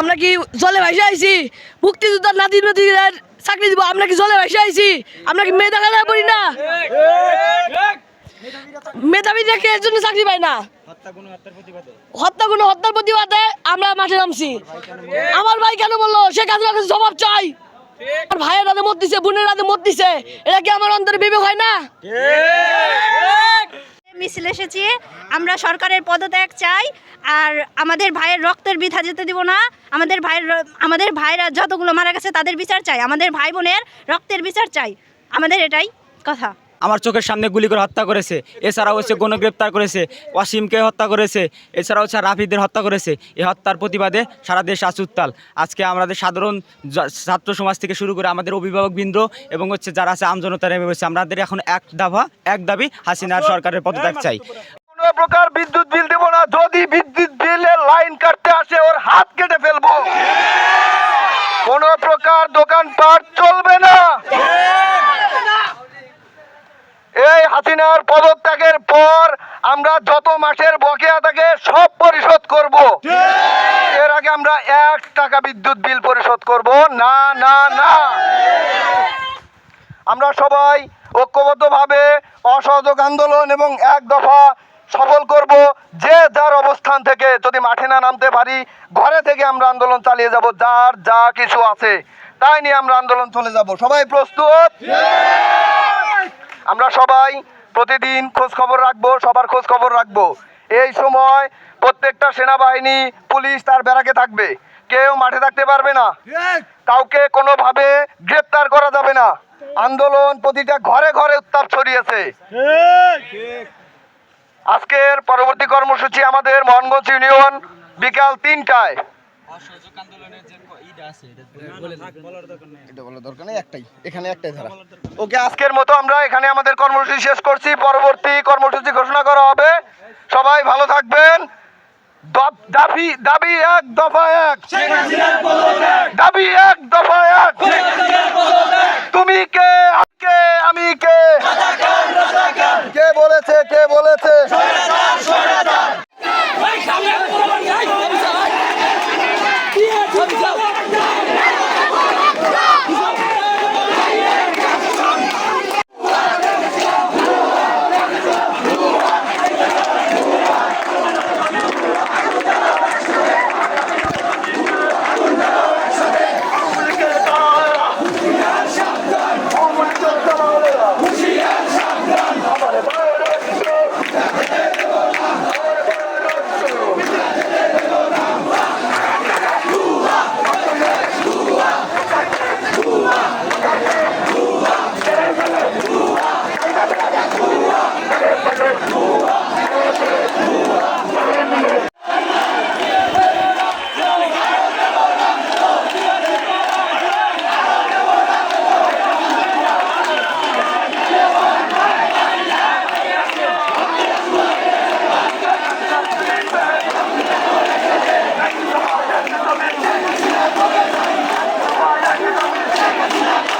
আমরা কি জলে ভাসে আইছি? মুক্তিযোদ্ধার নাতি নদীর চাকরি দিব, আমরা কি জলে ভাসে আইছি? আমরা কি মেধা খেলা করি না? মেধাবী দেখে এর জন্য চাকরি পাই না। হত্যা কোনো হত্যার প্রতিবাদে আমরা মাঠে নামছি। আমার ভাই কেন বলল? সে কাজের কাছে জবাব চাই। আমার ভাইয়ের রাতে মত দিছে, বোনের রাতে মত দিছে। এটা কি আমার অন্তরে বিবেক হয় না? মিছিল এসেছে। আমরা সরকারের পদত্যাগ চাই, আর আমাদের ভাইয়ের রক্তের বৃথা যেতে দিব না। আমাদের ভাইয়ের আমাদের ভাইরা যতগুলো মারা গেছে তাদের বিচার চাই। আমাদের ভাই বোনের রক্তের বিচার চাই। আমাদের এটাই কথা। আমার চোখের সামনে গুলি করে হত্যা করেছে। এছাড়াও হচ্ছে গণগ্রেপ্তার করেছে ওয়াসিমকে হত্যা করেছে, এছাড়াও হচ্ছে রাফিদের হত্যা করেছে। এই হত্যার প্রতিবাদে সারা দেশ আজ উত্তাল। আজকে আমাদের সাধারণ ছাত্র সমাজ থেকে শুরু করে আমাদের অভিভাবকবৃন্দ এবং হচ্ছে যারা আছে আমজনতা নেমে বসে আমাদের এখন এক দাভা এক দাবি হাসিনার সরকারের পদত্যাগ চাই। প্রকার বিদ্যুৎ বিল দেবো না, যদি বিদ্যুৎ হাসিনার পদত্যাগের পর আমরা যত মাসের বকেয়া থাকে সব পরিশোধ করব। এর আগে আমরা এক টাকা বিদ্যুৎ বিল পরিশোধ করব। না না না। আমরা সবাই ঐক্যবদ্ধভাবে অসহযোগ আন্দোলন এবং এক দফা সফল করব। যে যার অবস্থান থেকে যদি মাঠে না নামতে পারি, ঘরে থেকে আমরা আন্দোলন চালিয়ে যাব, যার যা কিছু আছে, তাই নিয়ে আমরা আন্দোলন চলে যাব। সবাই প্রস্তুত? আমরা সবাই প্রতিদিন খোঁজ খবর রাখব সবার খোঁজ খবর রাখব। এই সময় প্রত্যেকটা সেনাবাহিনী পুলিশ তার ব্যারাকে থাকবে। কেউ মাঠে থাকতে পারবে না। কাউকে কোনোভাবে গ্রেপ্তার করা যাবে না। আন্দোলন প্রতিটা ঘরে ঘরে উত্তাপ ছড়িয়েছে। আজকের পরবর্তী কর্মসূচি আমাদের মোহনগঞ্জ ইউনিয়ন বিকাল তিনটায়। এটা বলার দরকার নেই। একটাই এখানে একটাই ধারা। ওকে আজকের মতো আমরা এখানে আমাদের কর্মসূচি শেষ করছি। পরবর্তী কর্মসূচি ঘোষণা করা হবে। সবাই ভালো থাকবেন। দাবি দাবি এক দফা এক। দাবি এক দফা এক। তুমি কে?